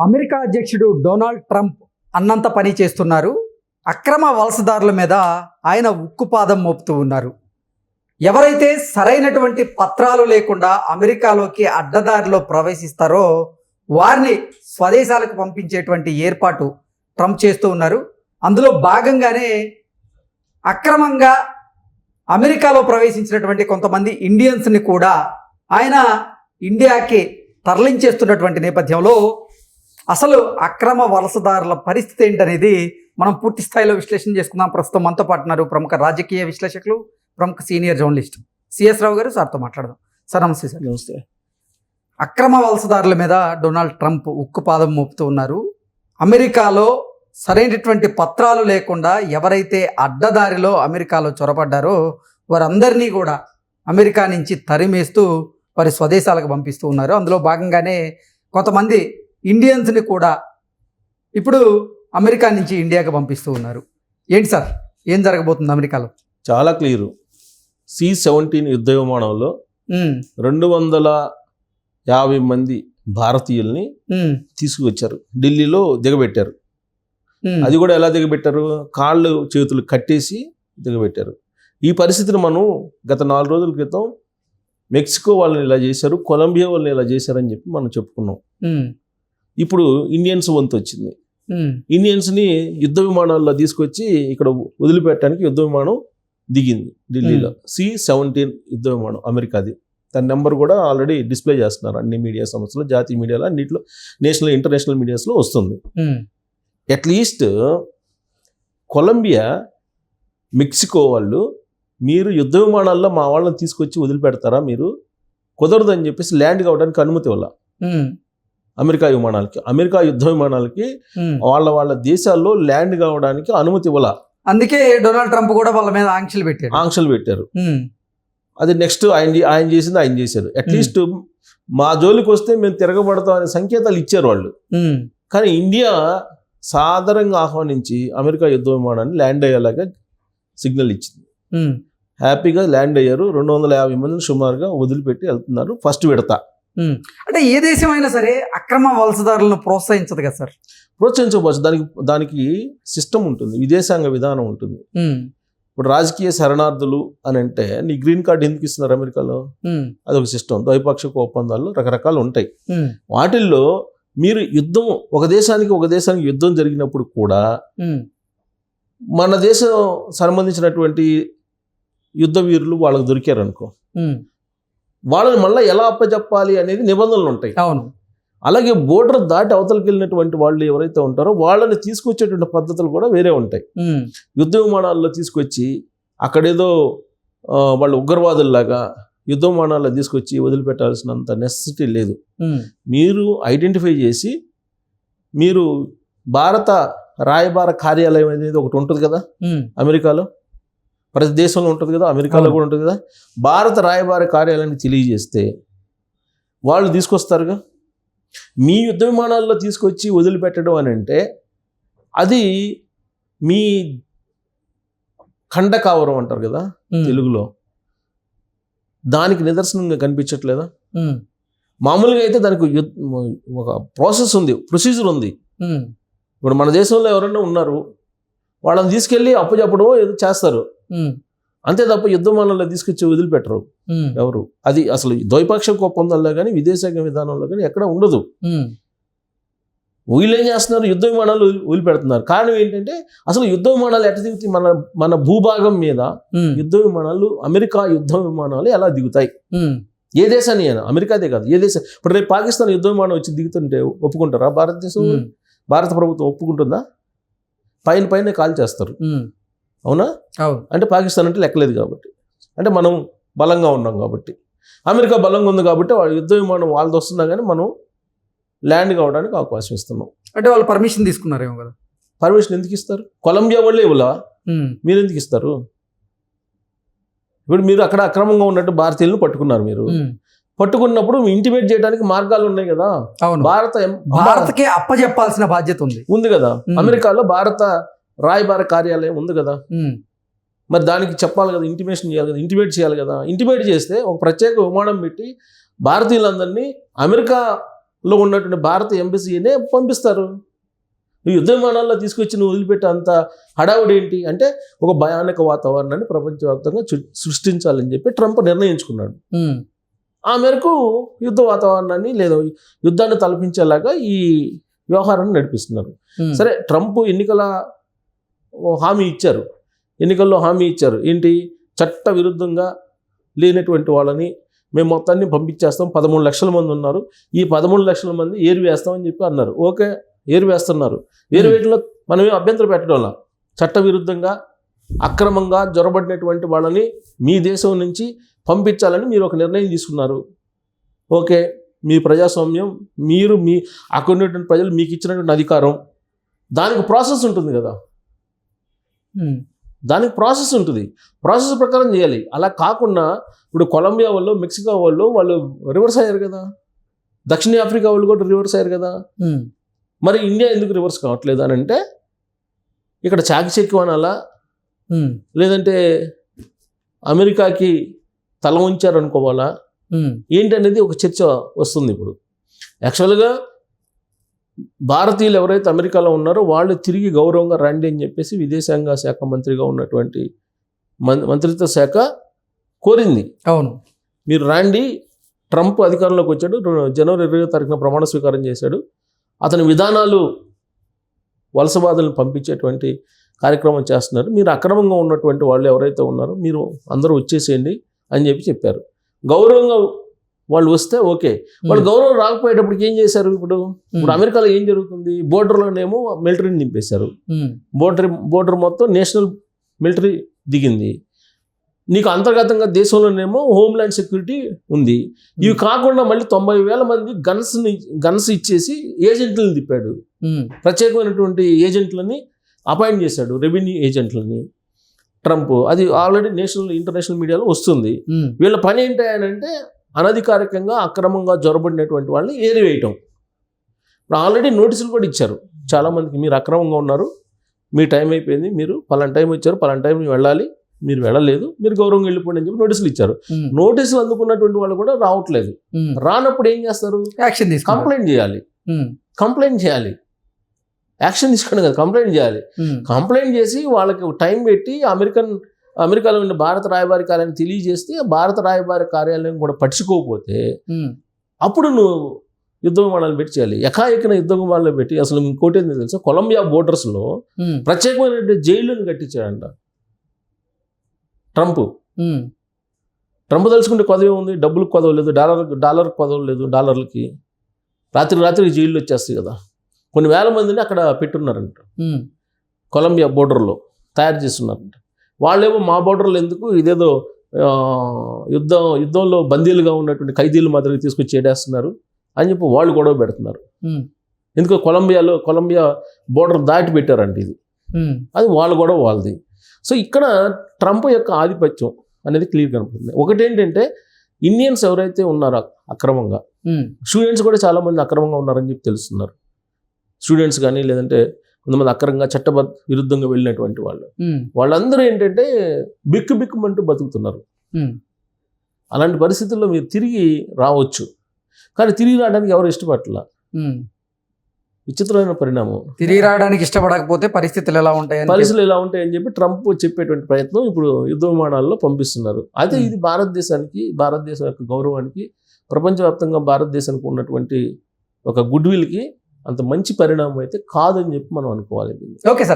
America అధ్యక్షుడు Donald Trump అన్నంత పని చేస్తున్నారు. అక్రమ వలసదారుల మీద ఆయన ఉక్కుపాదం మోపుతూ ఉన్నారు. ఎవరైతే సరైనటువంటి పత్రాలు లేకుండా అమెరికాలోకి అడ్డదారిలో ప్రవేశిస్తారో వారిని స్వదేశాలకు పంపించేటువంటి ఏర్పాటు ట్రంప్ చేస్తూ ఉన్నారు. అందులో భాగంగానే అక్రమంగా అమెరికాలో ప్రవేశించినటువంటి కొంతమంది ఇండియన్స్ని కూడా ఆయన ఇండియాకి తరలించేస్తున్నటువంటి నేపథ్యంలో అసలు అక్రమ వలసదారుల పరిస్థితి ఏంటనేది మనం పూర్తి స్థాయిలో విశ్లేషణ చేసుకుందాం. ప్రస్తుతం మనతో పాటు ఉన్నారు ప్రముఖ రాజకీయ విశ్లేషకులు ప్రముఖ సీనియర్ జర్నలిస్ట్ సిఎస్ రావు గారు. సార్తో మాట్లాడదాం. సార్ నమస్తే సార్. నమస్తే. అక్రమ వలసదారుల మీద డొనాల్డ్ ట్రంప్ ఉక్కుపాదం మోపుతూ ఉన్నారు. అమెరికాలో సరైనటువంటి పత్రాలు లేకుండా ఎవరైతే అడ్డదారిలో అమెరికాలో చొరబడ్డారో వారందరినీ కూడా అమెరికా నుంచి తరిమేస్తూ వారి స్వదేశాలకు పంపిస్తూ ఉన్నారు. అందులో భాగంగానే కొంతమంది ఇండియన్స్ని కూడా ఇప్పుడు అమెరికా నుంచి ఇండియాకి పంపిస్తూ ఉన్నారు. ఏంటి సార్? ఏం జరగబోతుంది అమెరికాలో? చాలా క్లియర్. సి సెవెంటీన్ యుద్ధ విమానంలో రెండు వందల యాభై మంది భారతీయుల్ని తీసుకువచ్చారు. ఢిల్లీలో దిగబెట్టారు. అది కూడా ఎలా దిగబెట్టారు? కాళ్ళు చేతులు కట్టేసి దిగబెట్టారు. ఈ పరిస్థితిని మనం గత నాలుగు రోజుల క్రితం మెక్సికో వాళ్ళని ఇలా చేశారు కొలంబియా వాళ్ళని ఇలా చేశారని చెప్పి మనం చెప్పుకున్నాం. ఇప్పుడు ఇండియన్స్ వంతు వచ్చింది ఇండియన్స్ని యుద్ధ విమానాల్లో తీసుకొచ్చి ఇక్కడ వదిలిపెట్టడానికి యుద్ధ విమానం దిగింది ఢిల్లీలో. సి సెవెంటీన్ యుద్ధ విమానం అమెరికాది. దాని నెంబర్ కూడా ఆల్రెడీ డిస్ప్లే చేస్తున్నారు అన్ని మీడియా సంస్థలు జాతీయ మీడియాలో అన్నింటిలో నేషనల్ ఇంటర్నేషనల్ మీడియాస్లో వస్తుంది. అట్లీస్ట్ కొలంబియా మెక్సికో వాళ్ళు మీరు యుద్ధ విమానాల్లో మా వాళ్ళని తీసుకొచ్చి వదిలిపెడతారా మీరు? కుదరదని చెప్పేసి ల్యాండ్ కావడానికి అనుమతి వల్ల అమెరికా విమానాలకి అమెరికా యుద్ధ విమానాలకి. వాళ్ళ వాళ్ళ దేశాల్లో ల్యాండ్ కావడానికి అనుమతి ఇవ్వాల. అందుకే డొనాల్డ్ ట్రంప్ కూడా వాళ్ళ మీద ఆంక్షలు పెట్టాడు. ఆంక్షలు పెట్టారు. అది నెక్స్ట్ ఆయన ఆయన చేసింది ఆయన చేశారు. అట్లీస్ట్ మా జోలికి వస్తే మేము తిరగబడతాం అనే సంకేతాలు ఇచ్చారు వాళ్ళు. కానీ ఇండియా సాదరంగా ఆహ్వానించి అమెరికా యుద్ధ విమానాన్ని ల్యాండ్ అయ్యేలాగా సిగ్నల్ ఇచ్చింది. హ్యాపీగా ల్యాండ్ అయ్యారు. రెండు వందల యాభై మందిని సుమారుగా వదిలిపెట్టి వెళ్తున్నారు. ఫస్ట్ విడత. అంటే ఏ దేశం అయినా సరే అక్రమ వలసదారులను ప్రోత్సహించదు కదా సార్? ప్రోత్సహించవచ్చు దానికి దానికి సిస్టమ్ ఉంటుంది విదేశాంగ విధానం ఉంటుంది. ఇప్పుడు రాజకీయ శరణార్థులు అని అంటే నీ గ్రీన్ కార్డు ఎందుకు ఇస్తున్నారు అమెరికాలో? అదొక సిస్టమ్ ద్వైపాక్షిక ఒప్పందాలు రకరకాలు ఉంటాయి. వాటిల్లో మీరు యుద్ధం ఒక దేశానికి ఒక దేశానికి యుద్ధం జరిగినప్పుడు కూడా మన దేశం సంబంధించినటువంటి యుద్ధ వీరులు వాళ్ళకి దొరికారు అనుకో ఉమ్. వాళ్ళని మళ్ళీ ఎలా అప్పచెప్పాలి అనేది నిబంధనలు ఉంటాయి. అవును. అలాగే బోర్డర్ దాటి అవతలకి వెళ్ళినటువంటి వాళ్ళు ఎవరైతే ఉంటారో వాళ్ళని తీసుకొచ్చేటువంటి పద్ధతులు కూడా వేరే ఉంటాయి. యుద్ధ విమానాల్లో తీసుకొచ్చి అక్కడేదో వాళ్ళు ఉగ్రవాదుల్లాగా యుద్ధ విమానాల్లో తీసుకొచ్చి వదిలిపెట్టాల్సినంత నెసెసిటీ లేదు. మీరు ఐడెంటిఫై చేసి మీరు భారత రాయబార కార్యాలయం అనేది ఒకటి ఉంటుంది కదా? అమెరికాలో? ప్రతి దేశంలో ఉంటుంది కదా అమెరికాలో. కూడా ఉంటుంది కదా భారత రాయబార కార్యాలయాన్ని తెలియజేస్తే వాళ్ళు తీసుకొస్తారుగా? మీ యుద్ధ విమానాల్లో తీసుకొచ్చి వదిలిపెట్టడం అని అంటే అది మీ ఖండకావరం అంటారు కదా తెలుగులో. దానికి నిదర్శనంగా కనిపించట్లేదా? మామూలుగా అయితే దానికి ఒక ప్రాసెస్ ఉంది ప్రొసీజర్ ఉంది. ఇప్పుడు మన దేశంలో ఎవరైనా ఉన్నారు వాళ్ళని తీసుకెళ్ళి అప్పచెప్పడమో ఏదో చేస్తారు. అంతే తప్ప యుద్ధ విమానంలో తీసుకొచ్చి వదిలిపెట్టరు. ఎవరు? అది అసలు ద్వైపాక్షిక ఒప్పందాల్లో కానీ విదేశాంగ విధానంలో కానీ ఎక్కడ ఉండదు. వీళ్ళు ఏం చేస్తున్నారు? యుద్ధ విమానాలు వదిలి- వదిలిపెడుతున్నారు. కారణం ఏంటంటే అసలు యుద్ధ విమానాలు ఎట్లా దిగుతాయి? మన మన భూభాగం మీద యుద్ధ విమానాలు అమెరికా యుద్ధ విమానాలు ఎలా దిగుతాయి? ఏ దేశాన్ని అయినా అమెరికాదే కాదు ఏ దేశం? ఇప్పుడు రేపు పాకిస్తాన్ యుద్ధ విమానం వచ్చి దిగుతుంటే ఒప్పుకుంటారా? భారతదేశం భారత ప్రభుత్వం ఒప్పుకుంటుందా? పైన పైన కాల్ చేస్తారు. అవునా? అవును. అంటే పాకిస్తాన్ అంటే లెక్కలేదు కాబట్టి. అంటే మనం బలంగా ఉన్నాం కాబట్టి. అమెరికా బలంగా ఉంది కాబట్టి వాళ్ళ యుద్ధ విమానం వాళ్ళది వస్తున్నా కానీ మనం ల్యాండ్ కావడానికి అవకాశం ఇస్తున్నాం. అంటే వాళ్ళు పర్మిషన్ తీసుకున్నారేమో కదా. పర్మిషన్ ఎందుకు ఇస్తారు? కొలంబియా వాళ్ళే ఇవ్వలా? మీరు ఎందుకు ఇస్తారు? ఇప్పుడు మీరు అక్కడ అక్రమంగా ఉన్నట్టు భారతీయులను పట్టుకున్నారు మీరు. పట్టుకున్నప్పుడు ఇంటిమేట్ చేయడానికి మార్గాలు ఉన్నాయి కదా. భారత భారత్కే అప్పచెప్పాల్సిన బాధ్యత ఉంది. ఉంది కదా. అమెరికాలో భారత రాయబార కార్యాలయం ఉంది కదా. మరి దానికి చెప్పాలి కదా ఇంటిమేషన్ చేయాలి కదా ఇంటిమేట్ చేయాలి కదా. ఇంటిమేట్ చేస్తే ఒక ప్రత్యేక విమానం పెట్టి భారతీయులందరినీ అమెరికా లో ఉన్నటువంటి భారత ఎంబసీనే పంపిస్తారు. నువ్వు యుద్ధ విమానాల్లో తీసుకొచ్చి నువ్వు వదిలిపెట్టే అంత హడావుడి ఏంటి? అంటే ఒక భయానక వాతావరణాన్ని ప్రపంచవ్యాప్తంగా సృష్టించాలని చెప్పి ట్రంప్ నిర్ణయించుకున్నాడు. ఆ మేరకు యుద్ధ వాతావరణాన్ని లేదా యుద్ధాన్ని తలపించేలాగా ఈ వ్యవహారాన్ని నడిపిస్తున్నారు. సరే ట్రంప్ ఎన్నికల హామీ ఇచ్చారు. ఎన్నికల్లో హామీ ఇచ్చారు. ఏంటి? చట్ట విరుద్ధంగా లేనటువంటి వాళ్ళని మేము మొత్తాన్ని పంపించేస్తాం. పదమూడు లక్షల మంది ఉన్నారు. ఈ పదమూడు లక్షల మంది ఏరు వేస్తామని చెప్పి అన్నారు. ఓకే ఏరు వేస్తున్నారు. ఏరు. వేయడంలో మనమే అభ్యంతరం పెట్టడం చట్ట విరుద్ధంగా అక్రమంగా జొరబడినటువంటి వాళ్ళని మీ దేశం నుంచి పంపించాలని మీరు ఒక నిర్ణయం తీసుకున్నారు. ఓకే మీ ప్రజాస్వామ్యం మీరు మీ అక్కడ ఉన్నటువంటి ప్రజలు మీకు ఇచ్చినటువంటి అధికారం. దానికి ప్రాసెస్ ఉంటుంది కదా. దానికి ప్రాసెస్ ఉంటుంది. ప్రాసెస్ ప్రకారం చేయాలి. అలా కాకుండా ఇప్పుడు కొలంబియా వాళ్ళు మెక్సికో వాళ్ళు వాళ్ళు రివర్స్ అయ్యారు కదా. దక్షిణ ఆఫ్రికా వాళ్ళు కూడా రివర్స్ అయ్యారు కదా. మరి ఇండియా ఎందుకు రివర్స్ కావట్లేదు అని అంటే ఇక్కడ చాకి చెక్కు అనాలా? లేదంటే అమెరికాకి తల ఉంచారు అనుకోవాలా ఉమ్, ఏంటి అనేది ఒక చర్చ వస్తుంది ఇప్పుడు. యాక్చువల్గా భారతీయులు ఎవరైతే అమెరికాలో ఉన్నారో వాళ్ళు తిరిగి గౌరవంగా రండి అని చెప్పేసి విదేశాంగ శాఖ మంత్రిగా ఉన్నటువంటి మంత్రిత్వ శాఖ కోరింది. అవును. మీరు రండి. ట్రంప్ అధికారంలోకి వచ్చాడు. జనవరి ఇరవై తారీఖున ప్రమాణ స్వీకారం చేశాడు. అతని విధానాలు వలసవాదులను పంపించేటువంటి కార్యక్రమం చేస్తున్నారు. మీరు అక్రమంగా ఉన్నటువంటి వాళ్ళు ఎవరైతే ఉన్నారో మీరు అందరూ వచ్చేసేయండి అని చెప్పి చెప్పారు. గౌరవంగా వాళ్ళు వస్తే ఓకే. వాళ్ళు గౌరవం రాకపోయేటప్పటికి ఏం చేశారు ఇప్పుడు? ఇప్పుడు అమెరికాలో ఏం జరుగుతుంది? బోర్డర్లోనేమో మిలిటరీని నింపేశారు బోర్డర్ బోర్డర్ మొత్తం నేషనల్ మిలిటరీ దిగింది. నీకు అంతర్గతంగా దేశంలోనేమో హోమ్ల్యాండ్ సెక్యూరిటీ ఉంది. ఇవి కాకుండా మళ్ళీ తొంభై వేల మంది గన్స్ని గన్స్ ఇచ్చేసి ఏజెంట్లను తిప్పాడు ప్రత్యేకమైనటువంటి ఏజెంట్లని అపాయింట్ చేశాడు రెవెన్యూ ఏజెంట్లని. ట్రంప్. అది ఆల్రెడీ నేషనల్ ఇంటర్నేషనల్ మీడియాలో వస్తుంది. వీళ్ళ పని ఏంటి అని అంటే అనధికారికంగా అక్రమంగా జొరబడినటువంటి వాళ్ళని ఏరివేయటం. ఇప్పుడు ఆల్రెడీ నోటీసులు కూడా ఇచ్చారు. చాలామందికి మీరు అక్రమంగా ఉన్నారు మీ టైం అయిపోయింది మీరు పలానా టైం ఇచ్చారు పలానా టైం వెళ్ళాలి మీరు వెళ్ళలేదు మీరు గౌరవంగా వెళ్ళిపోండి అని చెప్పి నోటీసులు ఇచ్చారు. నోటీసులు అందుకున్నటువంటి వాళ్ళు కూడా రావట్లేదు. రానప్పుడు ఏం చేస్తారు? యాక్షన్ తీసుకుంటారు కంప్లైంట్ చేయాలి. కంప్లైంట్ చేయాలి. యాక్షన్ తీసుకోండి కదా కంప్లైంట్ చేయాలి. కంప్లైంట్ చేసి వాళ్ళకి టైం పెట్టి అమెరికన్ అమెరికాలో ఉన్న భారత రాయబారి కార్యాలయం తెలియజేస్తే భారత రాయబారి కార్యాలయం కూడా పట్టించుకోకపోతే అప్పుడు నువ్వు యుద్ధ విమానాలు పెట్టి చేయాలి. ఎకాఎకిన యుద్ధ విమానాలు పెట్టి అసలు ఇంకోటి ఏంది తెలుసా? కొలంబియా బోర్డర్స్లో ప్రత్యేకమైన జైళ్ళను కట్టించాడంట. ట్రంప్. ట్రంప్ తలుచుకుంటే కొదవ ఉంది. డబ్బులకు కొదవ లేదు. డాలర్ డాలర్ కొదవ లేదు డాలర్లకి. రాత్రి రాత్రి జైళ్ళు వచ్చేస్తాయి కదా. కొన్ని వేల మందిని అక్కడ పెట్టున్నారంట. కొలంబియా బోర్డర్లో తయారు చేస్తున్నారంట. వాళ్ళేమో మా బోర్డర్లో ఎందుకు ఇదేదో యుద్ధం యుద్ధంలో బందీలుగా ఉన్నటువంటి ఖైదీల మాదిరిగా తీసుకొచ్చి చేడేస్తున్నారు అని చెప్పి వాళ్ళు గొడవ పెడుతున్నారు. ఎందుకో కొలంబియాలో కొలంబియా బోర్డర్ దాటి పెట్టారంట ఇది అది వాళ్ళ గొడవ వాళ్ళది. సో ఇక్కడ ట్రంప్ యొక్క ఆధిపత్యం అనేది క్లియర్ కనపడుతుంది. ఒకటి ఏంటంటే ఇండియన్స్ ఎవరైతే ఉన్నారో అక్రమంగా స్టూడెంట్స్ కూడా చాలామంది అక్రమంగా ఉన్నారని చెప్పి తెలుస్తున్నారు. స్టూడెంట్స్ కానీ లేదంటే కొంతమంది అక్రమంగా చట్టబద్ధ విరుద్ధంగా వెళ్ళినటువంటి వాళ్ళు. వాళ్ళందరూ ఏంటంటే బిక్కు బిక్కుమంటూ బతుకుతున్నారు అలాంటి పరిస్థితుల్లో మీరు తిరిగి రావచ్చు. కానీ తిరిగి రావడానికి ఎవరు ఇష్టపడట్ల? ఉమ్. విచిత్రమైన పరిణామం. తిరిగి రావడానికి ఇష్టపడకపోతే పరిస్థితులు ఎలా ఉంటాయని పరిస్థితులు ఎలా ఉంటాయని చెప్పి ట్రంప్ చెప్పేటువంటి ప్రయత్నం ఇప్పుడు యుద్ధ విమానాల్లో పంపిస్తున్నారు. అయితే. ఇది భారతదేశానికి భారతదేశం యొక్క గౌరవానికి ప్రపంచవ్యాప్తంగా భారతదేశానికి ఉన్నటువంటి ఒక గుడ్ విల్కి అంత మంచి పరిణామం అయితే కాదని చెప్పి మనం అనుకోవాలి ఓకే సార్.